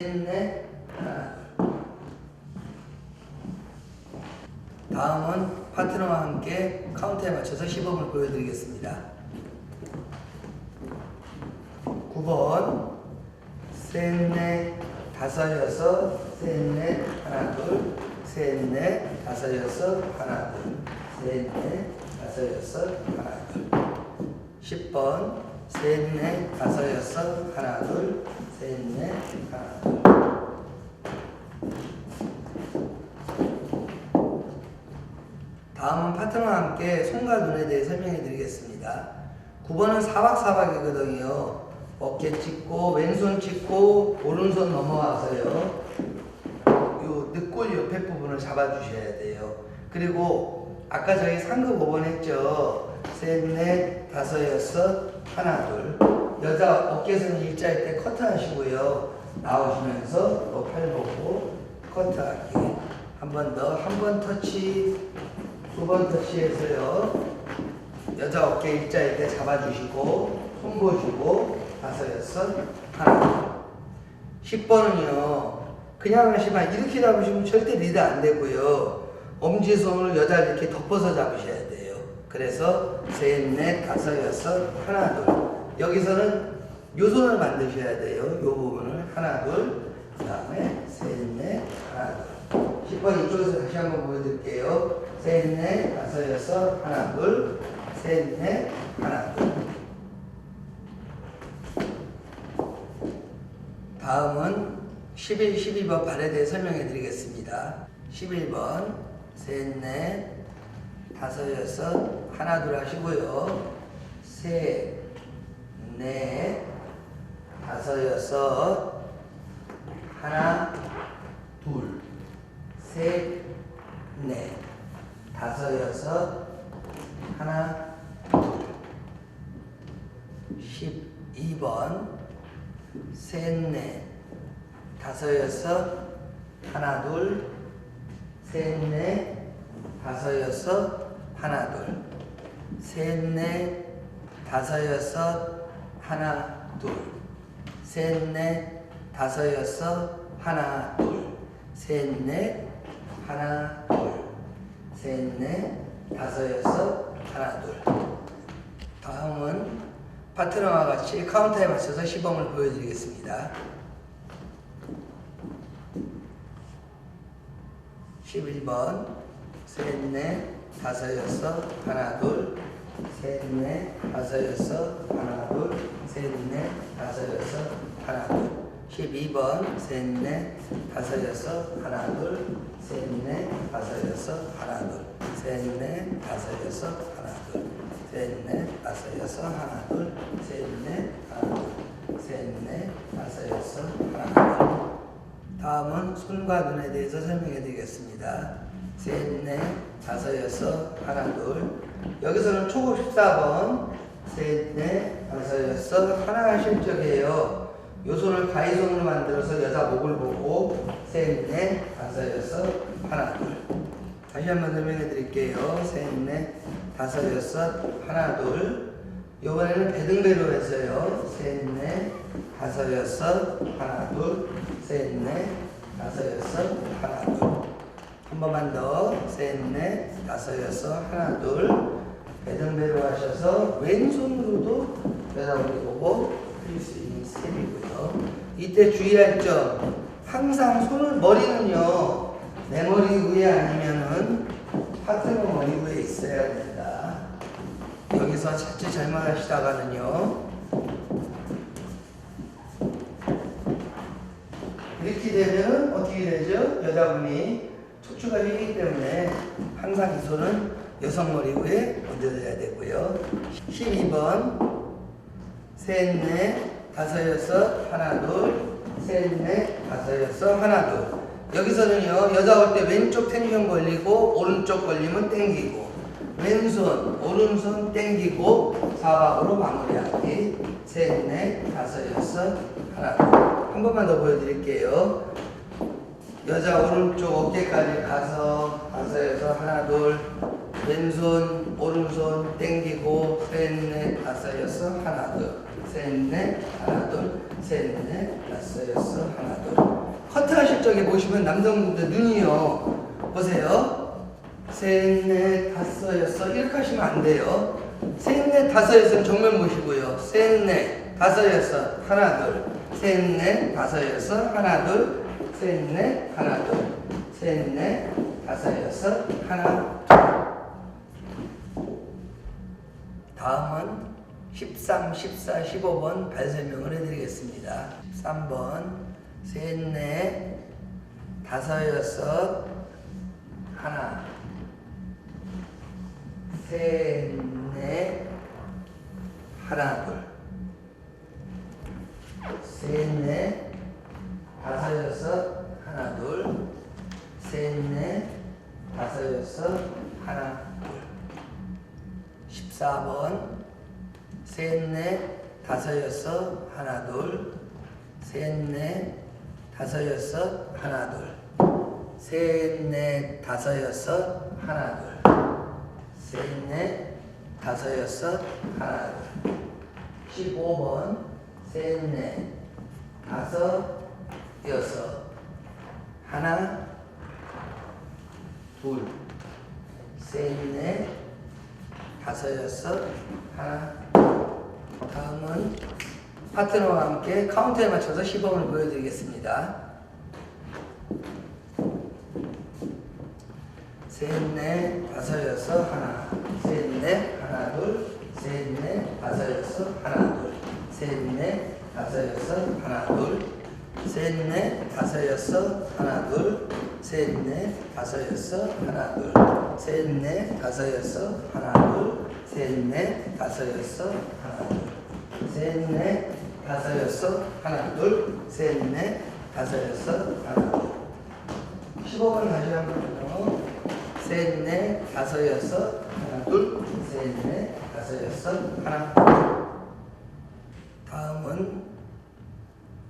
셋넷 하나 둘 다음은 파트너와 함께 카운트에 맞춰서 시범을 보여드리겠습니다. 9번. 셋넷 다섯 여섯. 셋넷 하나 둘. 셋넷 다섯 여섯 하나 둘. 셋넷 다섯 여섯 하나 둘. 10번 셋 넷 다섯 여섯 하나 둘 셋 넷 하나 둘. 다음은 파트너와 함께 손과 눈에 대해 설명해 드리겠습니다. 9번은 사박사박이거든요. 어깨 찍고 왼손 찍고 오른손 넘어와서요. 요 늑골 옆에 부분을 잡아 주셔야 돼요. 그리고 아까 저희 상급 5번 했죠. 셋, 넷, 다섯, 여섯, 하나, 둘. 여자 어깨선 일자일 때 커트 하시고요. 나오시면서 또 팔 보고 커트 하기. 한 번 더, 한 번 터치, 두 번 터치해서요. 여자 어깨 일자일 때 잡아주시고, 손 보시고, 다섯, 여섯, 하나, 둘. 10번은요, 그냥 하시면 이렇게 잡으시면 절대 리드 안 되고요. 엄지손을 여자 이렇게 덮어서 잡으셔야 돼요. 그래서 셋, 넷, 다섯, 여섯, 하나, 둘. 여기서는 요 손을 만드셔야 돼요. 요 부분을 하나, 둘. 그 다음에 셋, 넷, 하나, 둘. 10번 이쪽에서 다시 한번 보여드릴게요. 셋, 넷, 다섯, 여섯, 하나, 둘. 셋, 넷, 하나, 둘. 다음은 11, 12번 발에 대해 설명해 드리겠습니다. 11번 셋, 넷, 다섯, 여섯, 하나, 둘 하시고요. 셋, 넷, 다섯, 여섯, 하나, 둘, 셋, 넷, 다섯, 여섯, 하나, 둘. 12번 셋, 넷, 다섯, 여섯, 하나, 둘, 셋, 넷, 다섯, 여섯, 하나, 둘, 셋, 넷, 다섯, 여섯, 하나, 둘, 셋, 넷, 다섯, 여섯, 하나, 둘, 셋, 넷, 하나, 둘, 셋, 넷, 다섯, 여섯, 하나, 둘. 다음은 파트너와 같이 카운터에 맞춰서 시범을 보여드리겠습니다. 11번 셋, 넷, 다섯, 여섯, 하나, 둘, 셋, 넷, 다섯, 여섯, 하나, 둘, 셋, 넷, 다섯, 여섯, 하나, 둘. 12번 셋, 넷, 다섯, 여섯, 하나, 둘, 셋, 넷, 다섯, 여섯, 하나, 둘, 셋, 넷, 다섯, 여섯, 하나, 둘, 셋, 넷, 다섯, 여섯, 하나, 둘, 셋, 넷, 하나, 둘, 셋, 넷, 다섯, 여섯, 하나, 둘. 다음은 손과 눈에 대해서 설명해 드리겠습니다. 셋, 넷, 다섯, 여섯, 하나, 둘. 여기서는 초급 14번. 셋, 넷, 다섯, 여섯, 하나가 실적이에요. 요 손을 가위손으로 만들어서 여자 목을 보고 셋, 넷, 다섯, 여섯, 하나, 둘. 다시 한번 설명해 드릴게요. 셋, 넷, 다섯, 여섯, 하나, 둘. 요번에는 배등배로 해서요. 셋, 넷, 다섯, 여섯, 하나, 둘. 셋, 넷. 한 번만 더. 셋, 넷, 다섯, 여섯, 하나, 둘. 배등배로 하셔서 왼손으로도 여자분이 보고 풀릴 수 있는 스텝이고요. 이때 주의할 점. 항상 손을, 머리는요, 내 머리 위에 아니면은 파트너 머리 위에 있어야 된다. 여기서 자칫 잘못하시다가는요, 이렇게 되면 어떻게 되죠? 여자분이 척추가 휘기 때문에 항상 이 손은 여성 머리 위에 얹어줘야 되고요. 12번 셋, 넷, 다섯, 여섯, 하나, 둘, 셋, 넷, 다섯, 여섯, 하나, 둘. 여기서는요, 여자 올 때 왼쪽 텐션 걸리고, 오른쪽 걸리면 땡기고, 왼손, 오른손 땡기고, 사박으로 마무리하기. 셋, 넷, 다섯, 여섯, 하나, 둘. 한 번만 더 보여드릴게요. 여자 오른쪽 어깨까지 가서 여섯, 하나, 둘. 왼손, 오른손 땡기고, 셋, 넷, 다섯, 여섯, 하나, 둘. 셋, 넷, 하나, 둘. 셋, 넷, 다섯, 여섯, 하나, 둘. 커트 하실 적에 보시면 남성분들 눈이요. 보세요. 셋, 넷, 다섯, 여섯. 이렇게 하시면 안 돼요. 셋, 넷, 다섯, 여섯 정면 보시고요. 셋, 넷, 다섯, 여섯, 하나, 둘. 셋, 넷, 다섯, 여섯, 하나, 둘. 셋, 넷, 하나, 둘. 셋, 넷, 다섯, 여섯, 하나, 다음은 13, 14, 15번 발 설명을 해드리겠습니다. 13번 셋, 넷, 다섯, 여섯, 하나 셋, 넷, 하나, 둘 셋, 넷, 다섯, 여섯, 하나, 둘 셋, 넷, 다섯, 여섯, 하나, 둘 14번. 셋, 넷, 다섯, 여섯, 하나, 둘. 셋, 넷, 다섯, 여섯, 하나, 둘. 셋, 넷, 다섯, 여섯, 하나, 둘. 셋, 넷, 다섯, 여섯, 하나, 둘. 15번. 셋, 넷, 다섯, 여섯, 하나, 둘. 셋, 넷, 다섯, 여섯, 하나. 다음은 파트너와 함께 카운트에 맞춰서 시범을 보여드리겠습니다. 셋, 넷, 다섯, 여섯, 하나. 셋, 넷, 하나, 둘. 셋, 넷, 다섯, 여섯, 하나, 둘. 셋, 넷, 다섯, 여섯, 하나, 둘. 셋, 넷, 다섯, 여섯, 하나, 둘. 셋, 넷, 다섯, 여섯, 하나, 둘. 셋, 넷, 다섯, 여섯, 하나, 둘. 셋, 넷, 다섯, 여섯, 하나, 둘. 셋, 넷, 다섯, 여섯, 하나, 둘. 셋, 넷, 다섯, 여섯, 하나, 둘. 15번 다시 한 번요. 셋, 넷, 다섯, 여섯, 하나, 둘. 셋, 넷, 다섯, 여섯, 하나. 다음은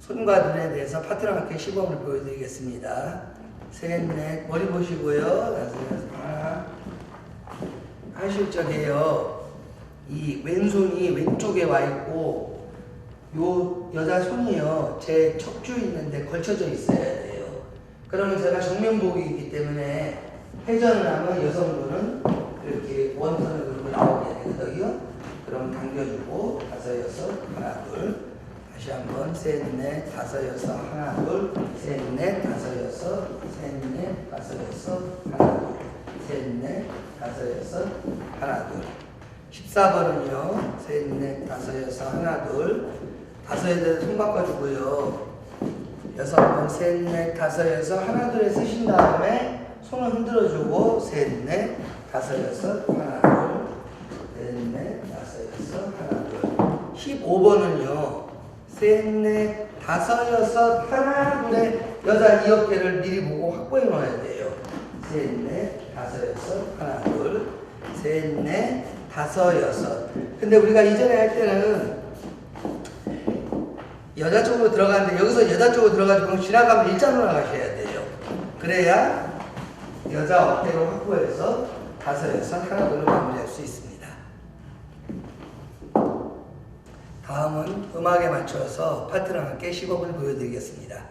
손과 눈에 대해서 파트너와 함께 시범을 보여드리겠습니다. 셋, 넷, 머리 보시고요. 다섯. 하실 적에요. 이 왼손이 왼쪽에 와 있고, 요 여자 손이요. 제 척추 있는데 걸쳐져 있어야 돼요. 그러면 제가 정면복이기 때문에 회전을 하면 여성분은 이렇게 원선을 그리고 나오게 되거든요. 그럼 당겨주고 다섯 여섯 하나 둘 다시 한번 셋넷 다섯 여섯 하나 둘셋넷 다섯 여섯. 셋넷 다섯 여섯 하나 둘셋넷 다섯 여섯 하나 둘. 14번은요. 셋넷 다섯 여섯 하나 둘. 다섯 여덟 손 바꿔주고요. 여섯 번, 셋, 넷, 다섯, 여섯, 하나, 둘에 쓰신 다음에 손을 흔들어주고, 셋, 넷, 다섯, 여섯, 하나, 둘, 셋, 넷, 다섯, 여섯, 하나, 둘. 15번은요, 셋, 넷, 다섯, 여섯, 하나, 둘에 여자 이 어깨를 미리 보고 확보해 놓아야 돼요. 셋, 넷, 다섯, 여섯, 하나, 둘, 셋, 넷, 다섯, 여섯. 근데 우리가 이전에 할 때는 여자 쪽으로 들어가는데 여기서 여자 쪽으로 들어가지고 지나가면 일자로 나가셔야 돼요. 그래야 여자 어깨를 확보해서 다섯 여섯 하나 둘로 마무리할 수 있습니다. 다음은 음악에 맞춰서 파트랑 함께 15분 보여드리겠습니다.